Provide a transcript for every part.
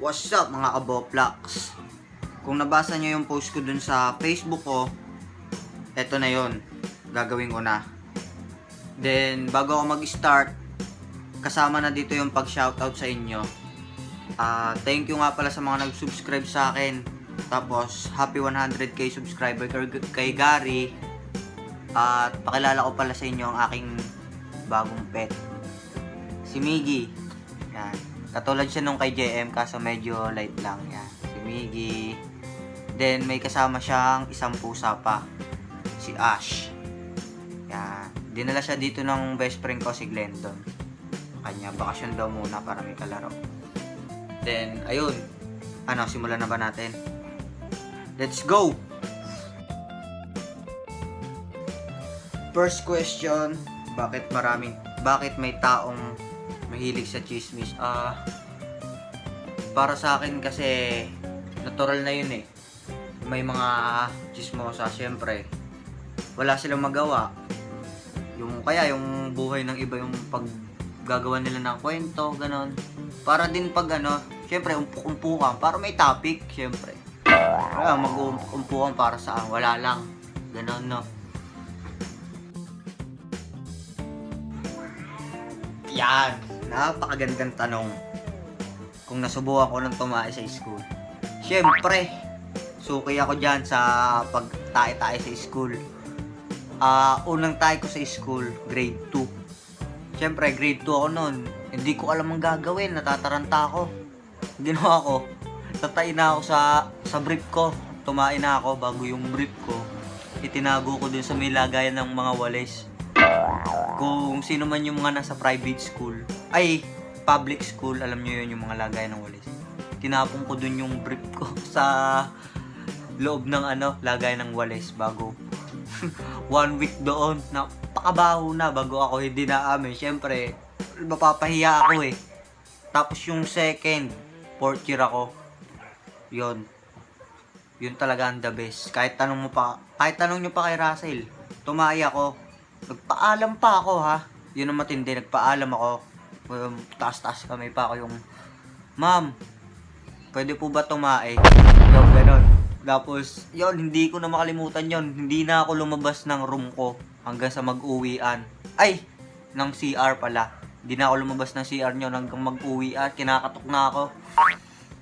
What's up mga kaboplax? Kung nabasa nyo yung post ko dun sa Facebook ko, eto na yon Gagawin ko na. Then, bago ako mag-start, kasama na dito yung pag-shoutout sa inyo. Ah, thank you nga pala sa mga nag-subscribe sa akin. Tapos, happy 100k subscriber kay- Gary. At pakilala ko pala sa inyo ang aking bagong pet. Si Miggy. Yan. Katulad siya nung kay JM kaso medyo light lang. Yan. Si Miggy. Then may kasama siyang isang pusa pa. Si Ash. Yan. Dinala siya dito ng best friend ko si Glendon. Kanya bakasyon daw muna para may kalaro. Then ayun. Ano, simulan na ba natin? Let's go! First question, bakit maraming bakit may taong mahilig sa chismis? Ah para sa akin kasi natural na yun eh. May mga chismosa syempre. Wala silang magawa. Yung kaya yung buhay ng iba yung pag gagawa nila ng kwento, ganon. Para din pag ano, syempre umpuk-umpukan para may topic, syempre. Kaya mag-umpukan para saan? Wala lang. Ganon, no? Yan. Napakagandang tanong. Kung nasubukan ko nang tumae sa school. Siyempre, suki ako dyan sa pagtae-tae sa school. Ah, unang tae ko sa school, grade 2. Siyempre, grade 2 ako noon. Hindi ko alam ang gagawin, natataranta ako. Ginawa ko, tatay na ako sa sa brief ko. Tumae na ako bago yung brief ko. Itinago ko dun sa may lagayan ng mga walis kung sino man yung mga nasa private school, ay, public school, alam nyo yun yung mga lagay ng walis. Tinapon ko dun yung brief ko sa loob ng ano, lagay ng walis bago one week doon. Napakabaho na bago ako hindi na amin. Siyempre, mapapahiya ako eh. Tapos yung second, fourth year ako. Yun. Yun talaga ang the best. Kahit tanong mo pa, kahit tanong nyo pa kay Russell, tumaya ako. Nagpaalam pa ako ha. Yun ang matindi, nagpaalam ako. Um, taas-taas kami pa ako yung, Ma'am, pwede po ba tumae? Yung ganon. Tapos, yun, hindi ko na makalimutan yon Hindi na ako lumabas ng room ko hanggang sa mag-uwian. Ay, ng CR pala. Hindi na ako lumabas ng CR nyo hanggang mag-uwian. Kinakatok na ako.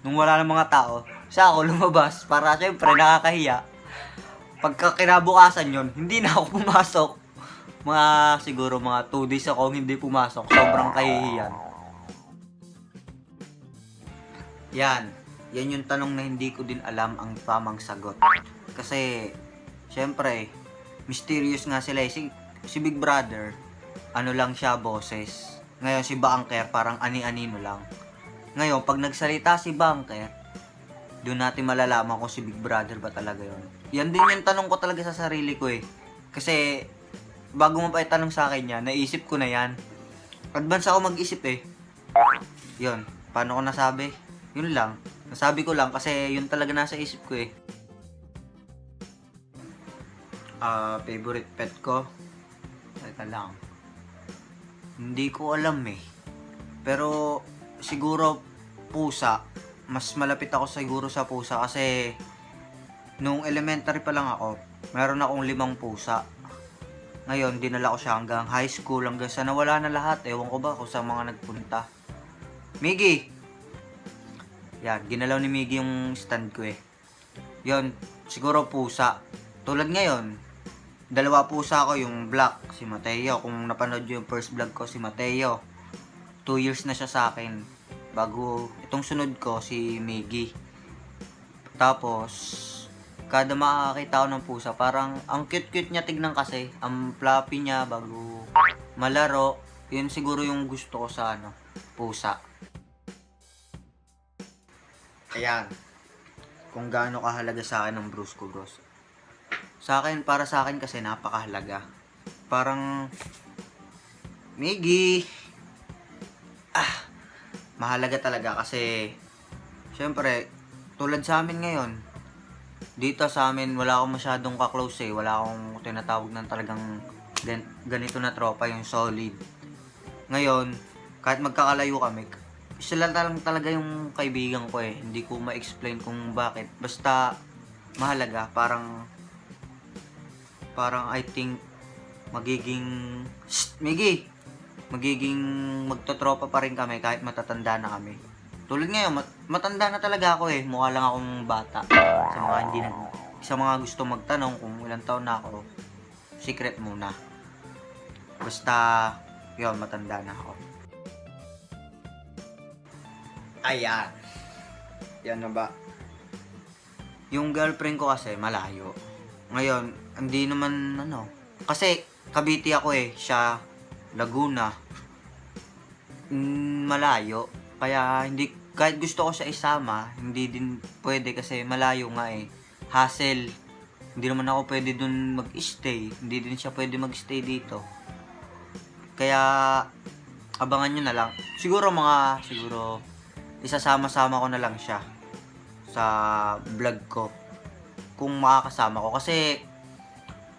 Nung wala ng mga tao, siya ako lumabas para syempre nakakahiya. Pagka kinabukasan yon hindi na ako pumasok. Mga siguro mga 2 days ako hindi pumasok. Sobrang kahihiyan. Yan. Yan yung tanong na hindi ko din alam ang tamang sagot. Kasi, syempre, mysterious nga sila. eh. Si, si Big Brother, ano lang siya, boses. Ngayon, si Banker, parang ani-anino lang. Ngayon, pag nagsalita si Banker, doon natin malalaman kung si Big Brother ba talaga yon. Yan din yung tanong ko talaga sa sarili ko eh. Kasi, bago mo pa itanong sa akin yan, naisip ko na yan. Advance ako mag-isip eh. Yun, paano ko nasabi? Yun lang. Nasabi ko lang kasi yun talaga nasa isip ko eh. Ah, favorite pet ko? Teka lang. Hindi ko alam eh. Pero siguro pusa. Mas malapit ako siguro sa pusa kasi nung elementary pa lang ako, meron akong limang pusa. Ngayon, dinala ko siya hanggang high school, hanggang sa nawala na lahat. Ewan ko ba kung sa mga nagpunta. Miggy! Yan, ginalaw ni Miggy yung stand ko eh. Yon, siguro pusa. Tulad ngayon, dalawa pusa ko, yung black, si Mateo. Kung napanood yung first vlog ko, si Mateo. Two years na siya sa akin. Bago, itong sunod ko, si Miggy. Tapos, kada makakakita ko ng pusa, parang ang cute-cute niya tignan kasi. Ang fluffy niya bago malaro. Yun siguro yung gusto ko sa ano, pusa. Ayan. Kung gaano kahalaga sa akin ng Brusco Bros. Sa akin, para sa akin kasi napakahalaga. Parang, Miggy, ah, mahalaga talaga kasi, syempre, tulad sa amin ngayon, dito sa amin, wala akong masyadong kaklose eh. Wala akong tinatawag ng talagang gan- ganito na tropa, yung solid. Ngayon, kahit magkakalayo kami, sila lang talaga yung kaibigan ko eh. Hindi ko ma-explain kung bakit. Basta mahalaga, parang parang I think magiging Shh, Miggy! Magiging magtotropa pa rin kami kahit matatanda na kami. Tulad ngayon, mat- matanda na talaga ako eh. Mukha lang akong bata. Sa mga hindi nag sa mga gusto magtanong kung ilang taon na ako, secret muna. Basta, yon matanda na ako. Ayan. Yan na ba? Yung girlfriend ko kasi malayo. Ngayon, hindi naman ano. Kasi Cavite ako eh, siya Laguna. Mm, malayo. Kaya hindi kahit gusto ko siya isama, hindi din pwede kasi malayo nga eh. Hassle. Hindi naman ako pwede dun mag-stay. Hindi din siya pwede mag-stay dito. Kaya abangan nyo na lang. Siguro mga siguro isasama-sama ko na lang siya sa vlog ko kung makakasama ko kasi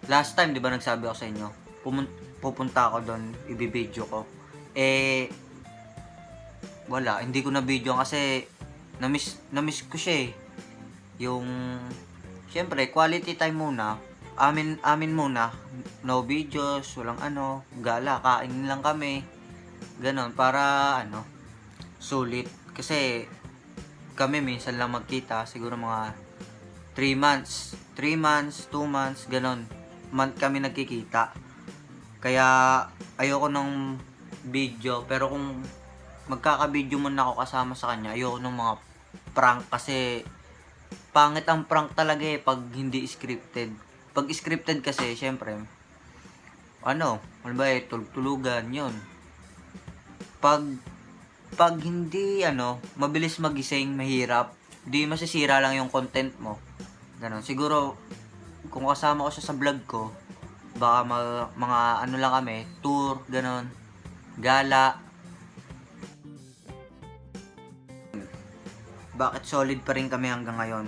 last time 'di ba nagsabi ako sa inyo pumun- pupunta ako doon ibibideo ko eh wala hindi ko na video kasi na-miss na-miss ko siya eh. Yung syempre quality time muna. Amin amin muna. No videos walang ano gala kain lang kami. Ganon para ano sulit. Kasi kami minsan lang magkita siguro mga 3 months 3 months 2 months ganon month kami nagkikita. Kaya ayoko ng video. Pero kung magkaka-video man ako kasama sa kanya ayoko ng mga prank kasi pangit ang prank talaga eh pag hindi scripted pag scripted kasi syempre ano ano tulog-tulugan yun pag pag hindi ano, mabilis magising, mahirap, di masisira lang yung content mo. Ganon. Siguro, kung kasama ko siya sa vlog ko, baka ma- mga ano lang kami, tour, ganon, gala. Bakit solid pa rin kami hanggang ngayon?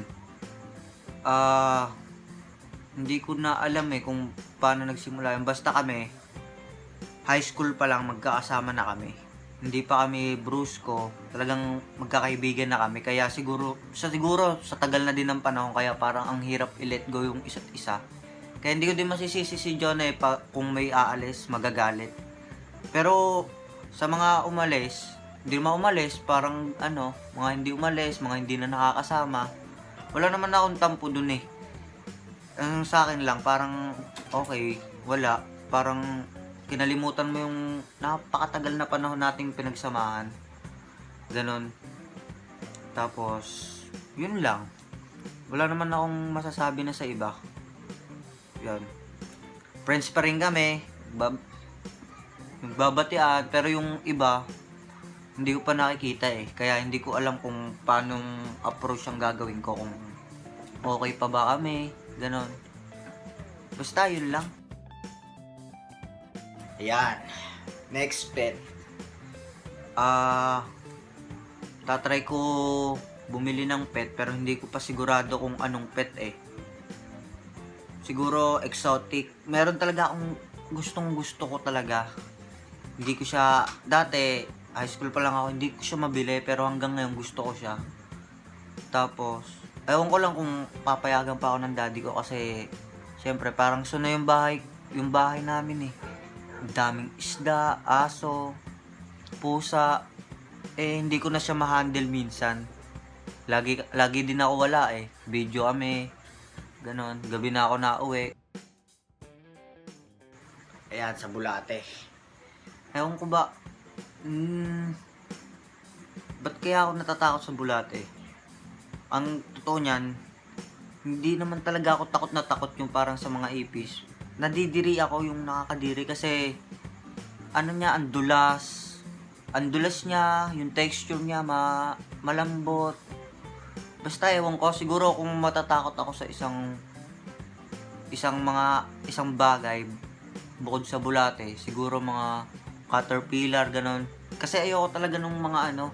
Ah, hindi ko na alam eh kung paano nagsimula yun. Basta kami, high school pa lang magkakasama na kami hindi pa kami brusko, talagang magkakaibigan na kami. Kaya siguro, sa siguro, sa tagal na din ng panahon, kaya parang ang hirap i-let go yung isa't isa. Kaya hindi ko din masisisi si John eh, pa, kung may aalis, magagalit. Pero, sa mga umalis, hindi naman umalis, parang ano, mga hindi umalis, mga hindi na nakakasama. Wala naman akong tampo dun eh. Ang sa akin lang, parang, okay, wala. Parang, kinalimutan mo yung napakatagal na panahon nating pinagsamahan. Ganon. Tapos, yun lang. Wala naman akong masasabi na sa iba. Yan. Friends pa rin kami. Bab nagbabatian. Pero yung iba, hindi ko pa nakikita eh. Kaya hindi ko alam kung paano approach ang gagawin ko. Kung okay pa ba kami. Ganon. Basta yun lang. Ayan. Next pet. Ah, tatry ko bumili ng pet pero hindi ko pa sigurado kung anong pet eh. Siguro exotic. Meron talaga akong gustong gusto ko talaga. Hindi ko siya, dati, high school pa lang ako, hindi ko siya mabili pero hanggang ngayon gusto ko siya. Tapos, ewan ko lang kung papayagan pa ako ng daddy ko kasi syempre parang suna yung bahay, yung bahay namin eh daming isda, aso, pusa. Eh, hindi ko na siya ma-handle minsan. Lagi, lagi din ako wala eh. Video kami. Ganon. Gabi na ako nauwi. Ayan, sa Bulate. Ewan ko ba, hmm, ba't kaya ako natatakot sa Bulate? Ang totoo niyan, hindi naman talaga ako takot na takot yung parang sa mga ipis nadidiri ako yung nakakadiri kasi ano niya, ang dulas. Ang dulas niya, yung texture niya ma malambot. Basta ewan ko, siguro kung matatakot ako sa isang isang mga isang bagay bukod sa bulate, siguro mga caterpillar ganon. Kasi ayoko talaga nung mga ano,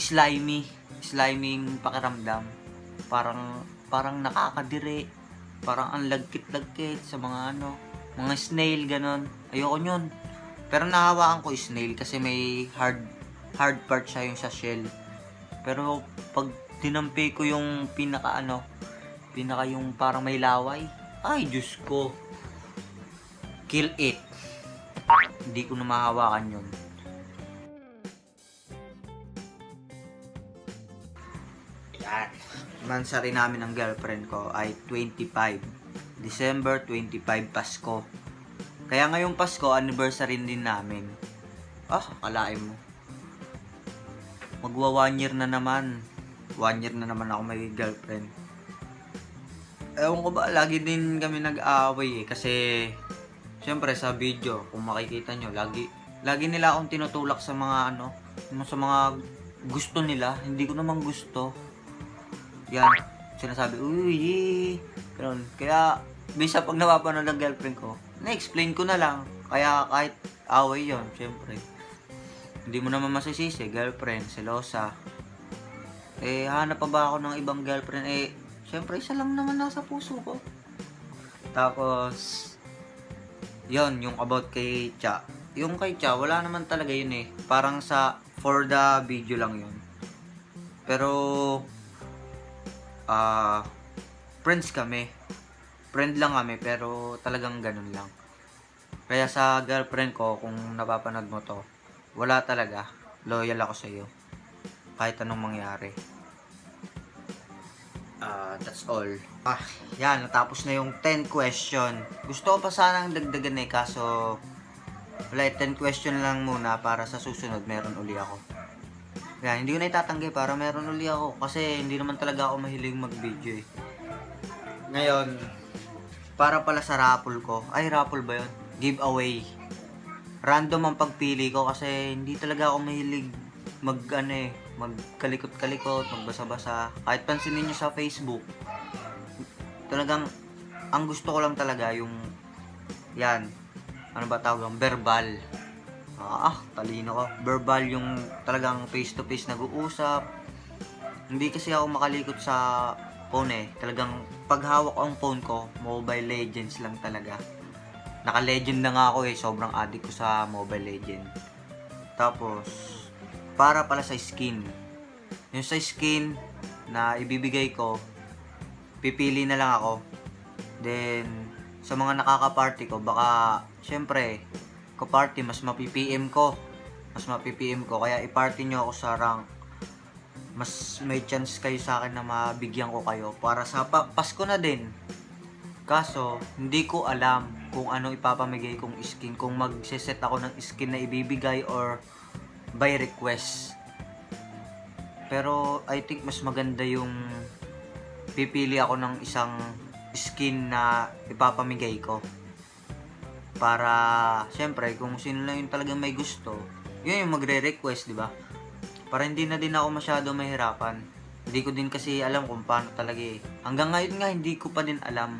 slimy, sliming pakiramdam. Parang parang nakakadiri parang ang lagkit-lagkit sa mga ano, mga snail ganon. Ayoko ñun. Pero nahawakan ko snail kasi may hard hard part siya yung sa shell. Pero pag tinampi ko yung pinaka ano, pinaka yung parang may laway, ay Diyos ko. Kill it. Hindi ko na mahawakan yun. Yan. Mansari namin ng girlfriend ko ay 25. December 25 Pasko. Kaya ngayong Pasko, anniversary din namin. Ah, akalain mo. Magwa one year na naman. One year na naman ako may girlfriend. Ewan ko ba, lagi din kami nag-aaway eh. Kasi, syempre sa video, kung makikita nyo, lagi, lagi nila akong tinutulak sa mga ano, sa mga gusto nila. Hindi ko naman gusto. Yan, sinasabi, uy, eh." ganun. Kaya, bisa pag napapanood ng girlfriend ko, na-explain ko na lang. Kaya kahit away yon syempre. Hindi mo naman masisisi, girlfriend, selosa. Eh, hanap pa ba ako ng ibang girlfriend? Eh, syempre, isa lang naman nasa puso ko. Tapos, yon yung about kay Cha. Yung kay Cha, wala naman talaga yun eh. Parang sa, for the video lang yun. Pero, ah, friends kami. Friend lang kami, pero talagang ganun lang. Kaya sa girlfriend ko, kung napapanood mo to, wala talaga. Loyal ako sa iyo. Kahit anong mangyari. Ah, that's all. Ah, yan, natapos na yung 10 question. Gusto ko pa sanang dagdagan eh, kaso wala, eh, 10 question lang muna para sa susunod meron uli ako. Yan, hindi ko na itatanggi para meron uli ako kasi hindi naman talaga ako mahilig mag-video eh. Ngayon, para pala sa raffle ko, ay raffle ba yun? Giveaway. Random ang pagpili ko kasi hindi talaga ako mahilig mag ano eh, magkalikot-kalikot, magbasa-basa. Kahit pansinin nyo sa Facebook, talagang ang gusto ko lang talaga yung yan, ano ba tawag verbal. Ah, talino ko. Verbal yung talagang face to face nag-uusap. Hindi kasi ako makalikot sa phone eh. Talagang paghawak ang phone ko, Mobile Legends lang talaga. Naka-legend na nga ako eh. Sobrang addict ko sa Mobile Legend. Tapos, para pala sa skin. Yung sa skin na ibibigay ko, pipili na lang ako. Then, sa mga nakaka-party ko, baka, syempre, ka-party, mas mapi-PM ko. Mas mapi-PM ko. Kaya i-party nyo ako sa rank. Mas may chance kayo sa akin na mabigyan ko kayo. Para sa pa- Pasko na din. Kaso, hindi ko alam kung ano ipapamigay kong skin. Kung magsiset ako ng skin na ibibigay or by request. Pero I think mas maganda yung pipili ako ng isang skin na ipapamigay ko. Para, syempre, kung sino lang yung talagang may gusto, yun yung magre-request, di ba? Para hindi na din ako masyado mahirapan. Hindi ko din kasi alam kung paano talaga eh. Hanggang ngayon nga, hindi ko pa din alam.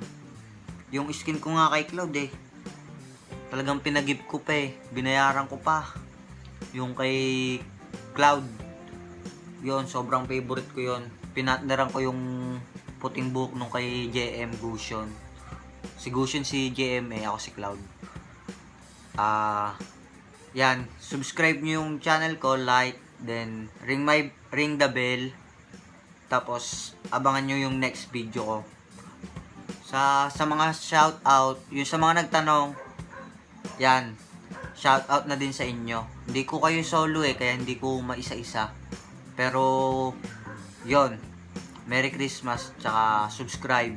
Yung skin ko nga kay Cloud eh. Talagang pinagip ko pa eh. Binayaran ko pa. Yung kay Cloud. Yon sobrang favorite ko yon. Pinatneran ko yung puting buhok nung kay JM Gusion. Si Gusion si JM eh, ako si Cloud. Ah, yan, subscribe nyo yung channel ko, like, then ring my ring the bell. Tapos abangan nyo yung next video ko. Sa sa mga shout out, yung sa mga nagtanong, yan, shout out na din sa inyo. Hindi ko kayo solo eh, kaya hindi ko maisa-isa. Pero, yon Merry Christmas, tsaka subscribe.